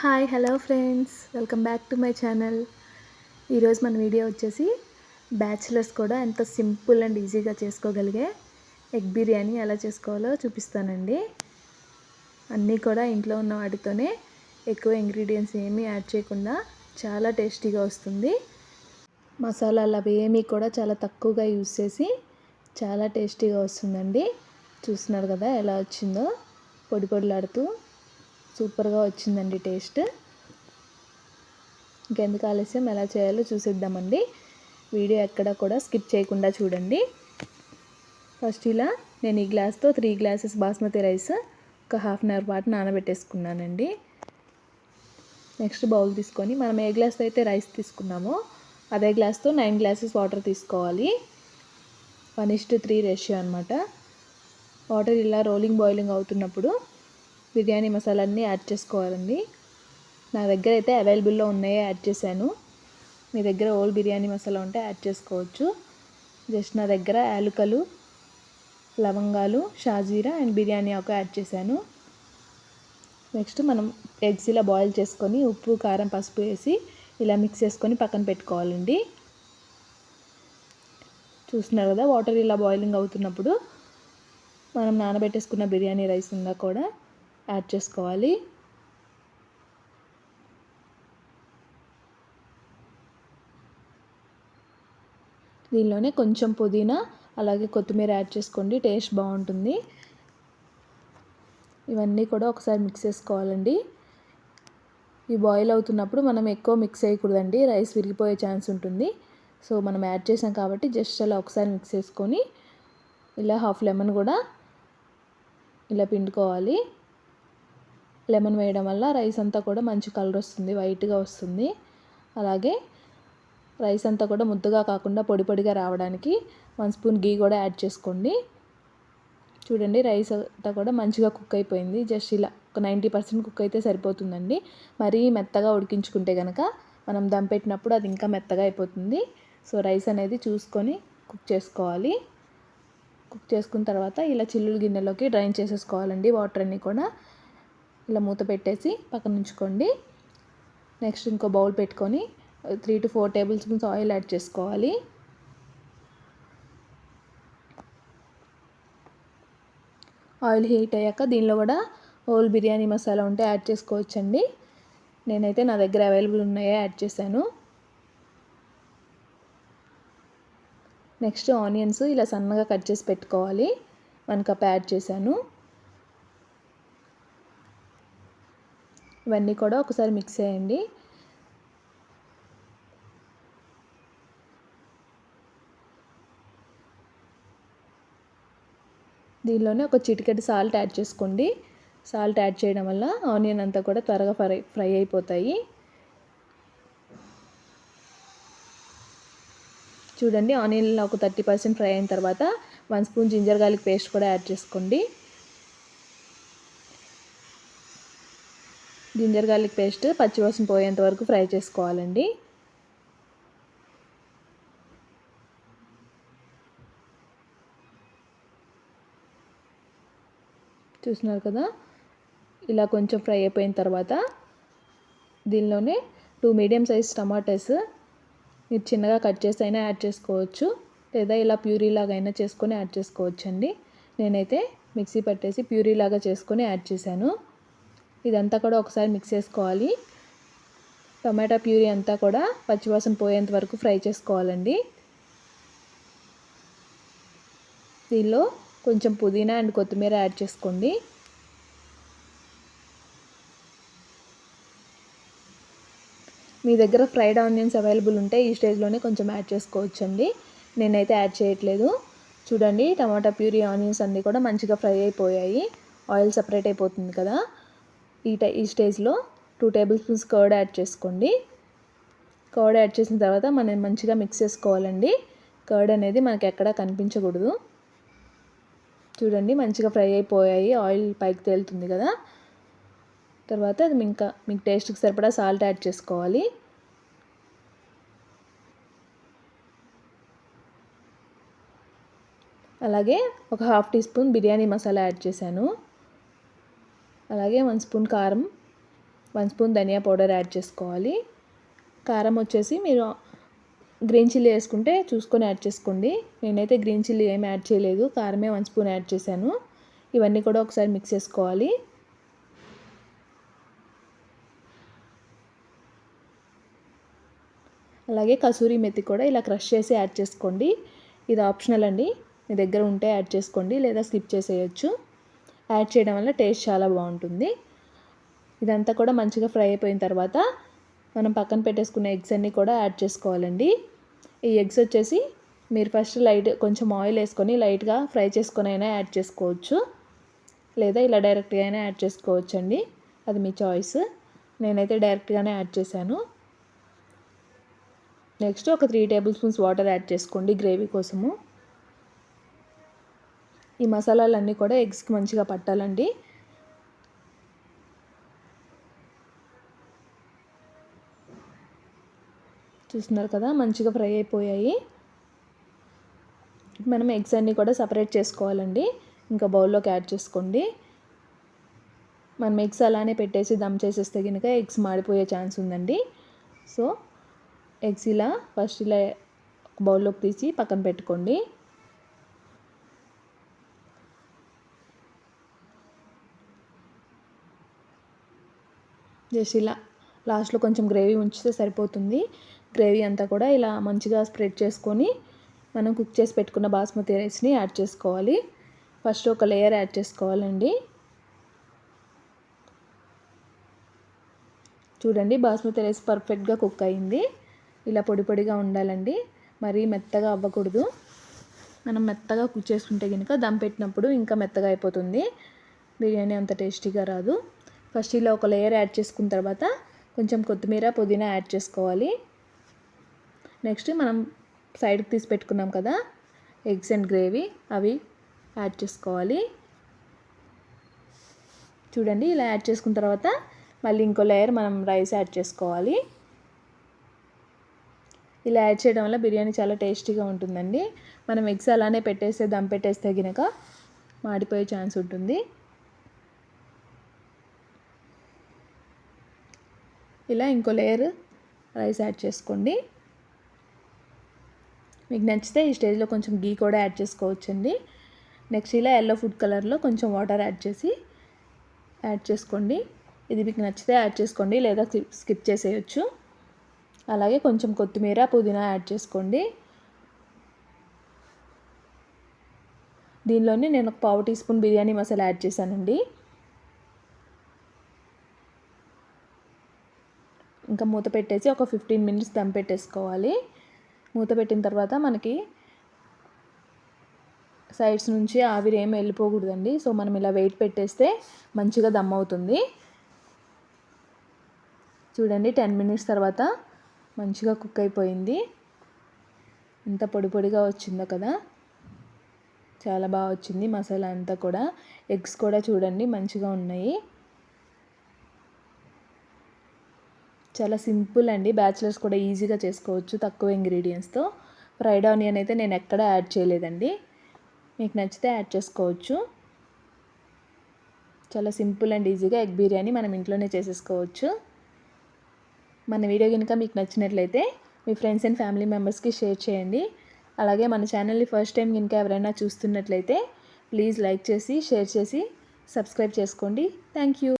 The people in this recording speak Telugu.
Hi hello friends. Welcome back to my channel. ఈరోజు మన వీడియో వచ్చేసి బ్యాచిలర్స్ కూడా ఎంత సింపుల్ అండ్ ఈజీగా చేసుకోగలిగే ఎగ్ బిర్యానీ ఎలా చేసుకోవాలో చూపిస్తానండి. అన్నీ కూడా ఇంట్లో ఉన్న వాటితోనే ఎక్కువ ఇంగ్రీడియంట్స్ ఏమీ యాడ్ చేయకుండా చాలా టేస్టీగా వస్తుంది. మసాలాలు అవి ఏమీ కూడా చాలా తక్కువగా యూస్ చేసి చాలా టేస్టీగా వస్తుందండి. చూస్తున్నారు కదా ఎలా వచ్చిందో? పొడి పొడిలాడుతూ సూపర్గా వచ్చిందండి టేస్ట్. ఇంకెందుకు ఆలస్యం? ఎలా చేయాలో చూసిద్దామండి. వీడియో ఎక్కడ కూడా స్కిప్ చేయకుండా చూడండి. ఫస్ట్ ఇలా నేను ఈ గ్లాస్తో త్రీ గ్లాసెస్ బాస్మతి రైస్ ఒక హాఫ్ అన్ అవర్ పాటు నానబెట్టేసుకున్నానండి. నెక్స్ట్ బౌల్ తీసుకొని మనం ఏ గ్లాస్తో అయితే రైస్ తీసుకున్నామో అదే గ్లాస్తో నైన్ గ్లాసెస్ వాటర్ తీసుకోవాలి. One is to three ratio అనమాట వాటర్ ఇలా రోలింగ్ బాయిలింగ్ అవుతున్నప్పుడు బిర్యానీ మసాలా అన్నీ యాడ్ చేసుకోవాలండి. నా దగ్గర అయితే అవైలబుల్లో ఉన్నాయే యాడ్ చేశాను. మీ దగ్గర ఓల్డ్ బిర్యానీ మసాలా ఉంటే యాడ్ చేసుకోవచ్చు. జస్ట్ నా దగ్గర యాలుకలు లవంగాలు షాజీరా అండ్ బిర్యానీ ఆకు యాడ్ చేశాను. నెక్స్ట్ మనం ఎగ్స్ ఇలా బాయిల్ చేసుకొని ఉప్పు కారం పసుపు వేసి ఇలా మిక్స్ చేసుకొని పక్కన పెట్టుకోవాలండి. చూస్తున్నారు కదా వాటర్ ఇలా బాయిలింగ్ అవుతున్నప్పుడు మనం నానబెట్టేసుకున్న బిర్యానీ రైస్ ఉందా కూడా యాడ్ చేసుకోవాలి. దీనిలోనే కొంచెం పుదీనా అలాగే కొత్తిమీర యాడ్ చేసుకోండి టేస్ట్ బాగుంటుంది. ఇవన్నీ కూడా ఒకసారి మిక్స్ చేసుకోవాలండి. ఈ బాయిల్ అవుతున్నప్పుడు మనం ఎక్కువ మిక్స్ చేయకూడదండి రైస్ విరిగిపోయే ఛాన్స్ ఉంటుంది. సో మనం యాడ్ చేసాం కాబట్టి జస్ట్ అలా ఒకసారి మిక్స్ చేసుకొని ఇలా హాఫ్ లెమన్ కూడా ఇలా పిండుకోవాలి. లెమన్ వేయడం వల్ల రైస్ అంతా కూడా మంచి కలర్ వస్తుంది వైట్గా వస్తుంది. అలాగే రైస్ అంతా కూడా ముద్దగా కాకుండా పొడి పొడిగా రావడానికి వన్ స్పూన్ గీ కూడా యాడ్ చేసుకోండి. చూడండి రైస్ అంతా కూడా మంచిగా కుక్ అయిపోయింది. జస్ట్ ఇలా ఒక నైంటీ పర్సెంట్ కుక్ అయితే సరిపోతుందండి. మరీ మెత్తగా ఉడికించుకుంటే కనుక మనం దమ్ పెట్టినప్పుడు అది ఇంకా మెత్తగా అయిపోతుంది. సో రైస్ అనేది చూసుకొని కుక్ చేసుకోవాలి. కుక్ చేసుకున్న తర్వాత ఇలా చిల్లులు గిన్నెలోకి డ్రైన్ చేసేసుకోవాలండి. వాటర్ అన్నీ కూడా ఇలా మూత పెట్టేసి పక్కన ఉంచుకోండి. నెక్స్ట్ ఇంకో బౌల్ పెట్టుకొని three to four tablespoons oil add చేసుకోవాలి. ఆయిల్ హీట్ అయ్యాక దీనిలో కూడా హోల్ బిర్యానీ మసాలా ఉంటే యాడ్ చేసుకోవచ్చండి. నేనైతే నా దగ్గర అవైలబుల్ ఉన్నాయో యాడ్ చేశాను. నెక్స్ట్ ఆనియన్స్ ఇలా సన్నగా కట్ చేసి పెట్టుకోవాలి. వన్ కప్ యాడ్ చేశాను. ఇవన్నీ కూడా ఒకసారి మిక్స్ చేయండి. దీనిలోనే ఒక చిటికెట్ సాల్ట్ యాడ్ చేసుకోండి. సాల్ట్ యాడ్ చేయడం వల్ల ఆనియన్ అంతా కూడా త్వరగా ఫ్రై ఫ్రై అయిపోతాయి. చూడండి ఆనియన్లో ఒక థర్టీ పర్సెంట్ ఫ్రై అయిన తర్వాత one spoon ginger garlic paste కూడా యాడ్ చేసుకోండి. జింజర్ గార్లిక్ పేస్ట్ పచ్చివాసన పోయేంత వరకు ఫ్రై చేసుకోవాలండి. చూస్తున్నారు కదా? ఇలా కొంచెం ఫ్రై అయిపోయిన తర్వాత దీనిలోనే టూ మీడియం సైజ్ టమాటాస్ మీరు చిన్నగా కట్ చేసి అయినా యాడ్ చేసుకోవచ్చు. లేదా ఇలా ప్యూరీ లాగా అయినా చేసుకొని యాడ్ చేసుకోవచ్చండి. నేనైతే మిక్సీ పట్టేసి ప్యూరీ లాగా చేసుకొని యాడ్ చేశాను. ఇదంతా కూడా ఒకసారి మిక్స్ చేసుకోవాలి. టమాటా ప్యూరీ అంతా కూడా పచ్చివాసన పోయేంత వరకు ఫ్రై చేసుకోవాలండి. దీనిలో కొంచెం పుదీనా అండ్ కొత్తిమీర యాడ్ చేసుకోండి. మీ దగ్గర ఫ్రైడ్ ఆనియన్స్ అవైలబుల్ ఉంటే ఈ స్టేజ్లోనే కొంచెం యాడ్ చేసుకోవచ్చండి. నేనైతే యాడ్ చేయట్లేదు. చూడండి టమాటా ప్యూరీ ఆనియన్స్ అన్నీ కూడా మంచిగా ఫ్రై అయిపోయాయి. ఆయిల్ సపరేట్ అయిపోతుంది కదా. ఈ టై ఈ స్టేజ్లో two tablespoons curd add చేసుకోండి. కర్డ్ యాడ్ చేసిన తర్వాత మనం మంచిగా మిక్స్ చేసుకోవాలండి. కర్డ్ అనేది మనకి ఎక్కడా కనిపించకూడదు. చూడండి మంచిగా ఫ్రై అయిపోయాయి. ఆయిల్ పైకి తేలుతుంది కదా. తర్వాత అది ఇంకా మీకు టేస్ట్కి సరిపడా సాల్ట్ యాడ్ చేసుకోవాలి. అలాగే ఒక half teaspoon biryani masala add చేశాను. అలాగే వన్ స్పూన్ కారం వన్ స్పూన్ ధనియా పౌడర్ యాడ్ చేసుకోవాలి. కారం వచ్చేసి మీరు గ్రీన్ చిల్లీ వేసుకుంటే చూసుకొని యాడ్ చేసుకోండి. నేనైతే గ్రీన్ చిల్లీ ఏం యాడ్ చేయలేదు కారమే వన్ స్పూన్ యాడ్ చేశాను. ఇవన్నీ కూడా ఒకసారి మిక్స్ చేసుకోవాలి. అలాగే కసూరి మెత్తి కూడా ఇలా క్రష్ చేసి యాడ్ చేసుకోండి. ఇది ఆప్షనల్ అండి. మీ దగ్గర ఉంటే యాడ్ చేసుకోండి లేదా స్కిప్ చేసేయచ్చు. యాడ్ చేయడం వల్ల టేస్ట్ చాలా బాగుంటుంది. ఇదంతా కూడా మంచిగా ఫ్రై అయిపోయిన తర్వాత మనం పక్కన పెట్టేసుకున్న ఎగ్స్ అన్నీ కూడా యాడ్ చేసుకోవాలండి. ఈ ఎగ్స్ వచ్చేసి మీరు ఫస్ట్ లైట్ కొంచెం ఆయిల్ వేసుకొని లైట్గా ఫ్రై చేసుకొని అయినా యాడ్ చేసుకోవచ్చు. లేదా ఇలా డైరెక్ట్గా అయినా యాడ్ చేసుకోవచ్చు అండి అది మీ చాయిస్. నేనైతే డైరెక్ట్గానే యాడ్ చేశాను. నెక్స్ట్ ఒక three tablespoons water add చేసుకోండి గ్రేవీ కోసము. ఈ మసాలాలన్నీ కూడా ఎగ్స్కి మంచిగా పట్టాలండి. చూస్తున్నారు కదా మంచిగా ఫ్రై అయిపోయాయి. మనం ఎగ్స్ అన్నీ కూడా సపరేట్ చేసుకోవాలండి. ఇంకా బౌల్లోకి యాడ్ చేసుకోండి. మనం ఎగ్స్ అలానే పెట్టేసి దమ్ చేసేస్తే కనుక ఎగ్స్ మాడిపోయే ఛాన్స్ ఉందండి. సో ఎగ్స్ ఇలా ఫస్ట్ ఇలా బౌల్లోకి తీసి పక్కన పెట్టుకోండి. జస్ట్ ఇలా లాస్ట్లో కొంచెం గ్రేవీ ఉంచితే సరిపోతుంది. గ్రేవీ అంతా కూడా ఇలా మంచిగా స్ప్రెడ్ చేసుకొని మనం కుక్ చేసి పెట్టుకున్న బాస్మతి రైస్ని యాడ్ చేసుకోవాలి. ఫస్ట్ ఒక లేయర్ యాడ్ చేసుకోవాలండి. చూడండి బాస్మతి రైస్ పర్ఫెక్ట్గా కుక్ అయింది. ఇలా పొడి పొడిగా ఉండాలండి. మరీ మెత్తగా అవ్వకూడదు. మనం మెత్తగా కుక్ చేసుకుంటే కనుక దమ్ పెట్టినప్పుడు ఇంకా మెత్తగా అయిపోతుంది. బిర్యానీ అంత టేస్టీగా రాదు. ఫస్ట్ ఇలా ఒక లేయర్ యాడ్ చేసుకున్న తర్వాత కొంచెం కొత్తిమీర పుదీనా యాడ్ చేసుకోవాలి. నెక్స్ట్ మనం సైడ్కి తీసి పెట్టుకున్నాం కదా ఎగ్స్ అండ్ గ్రేవీ అవి యాడ్ చేసుకోవాలి. చూడండి ఇలా యాడ్ చేసుకున్న తర్వాత మళ్ళీ ఇంకో లేయర్ మనం రైస్ యాడ్ చేసుకోవాలి. ఇలా యాడ్ చేయడం వల్ల బిర్యానీ చాలా టేస్టీగా ఉంటుందండి. మనం ఎగ్స్ అలానే పెట్టేస్తే దమ్ పెట్టేస్తే గినక మాడిపోయే ఛాన్స్ ఉంటుంది. ఇలా ఇంకో లేయర్ రైస్ యాడ్ చేసుకోండి. మీకు నచ్చితే ఈ స్టేజ్లో కొంచెం గీ కూడా యాడ్ చేసుకోవచ్చండి. నెక్స్ట్ ఇలా ఎల్లో ఫుడ్ కలర్లో కొంచెం వాటర్ యాడ్ చేసి యాడ్ చేసుకోండి. ఇది మీకు నచ్చితే యాడ్ చేసుకోండి లేదా స్కిప్ చేసేయచ్చు. అలాగే కొంచెం కొత్తిమీర పుదీనా యాడ్ చేసుకోండి. దీనిలోనే నేను ఒక పావు teaspoon biryani masala add చేశానండి. ఇంకా మూత పెట్టేసి ఒక ఫిఫ్టీన్ మినిట్స్ దమ్ పెట్టేసుకోవాలి. మూత పెట్టిన తర్వాత మనకి సైడ్స్ నుంచి ఆవిరి ఏమి వెళ్ళిపోకూడదండి. సో మనం ఇలా వెయిట్ పెట్టేస్తే మంచిగా దమ్ అవుతుంది. చూడండి టెన్ మినిట్స్ తర్వాత మంచిగా కుక్ అయిపోయింది. ఎంత పొడి పొడిగా వచ్చిందో కదా. చాలా బాగా వచ్చింది మసాలా అంతా కూడా. ఎగ్స్ కూడా చూడండి మంచిగా ఉన్నాయి. చాలా సింపుల్ అండి. బ్యాచిలర్స్ కూడా ఈజీగా చేసుకోవచ్చు తక్కువ ఇంగ్రీడియంట్స్తో ఫ్రైడ్ ఆనియన్ అయితే నేను ఎక్కడ యాడ్ చేయలేదండి. మీకు నచ్చితే యాడ్ చేసుకోవచ్చు. చాలా సింపుల్ అండ్ ఈజీగా ఎగ్ బిర్యానీ మనం ఇంట్లోనే చేసేసుకోవచ్చు. మన వీడియో కనుక మీకు నచ్చినట్లయితే మీ ఫ్రెండ్స్ అండ్ ఫ్యామిలీ మెంబర్స్కి షేర్ చేయండి. అలాగే మన ఛానల్ని ఫస్ట్ టైం కనుక ఎవరైనా చూస్తున్నట్లయితే ప్లీజ్ లైక్ చేసి షేర్ చేసి సబ్స్క్రైబ్ చేసుకోండి. Thank you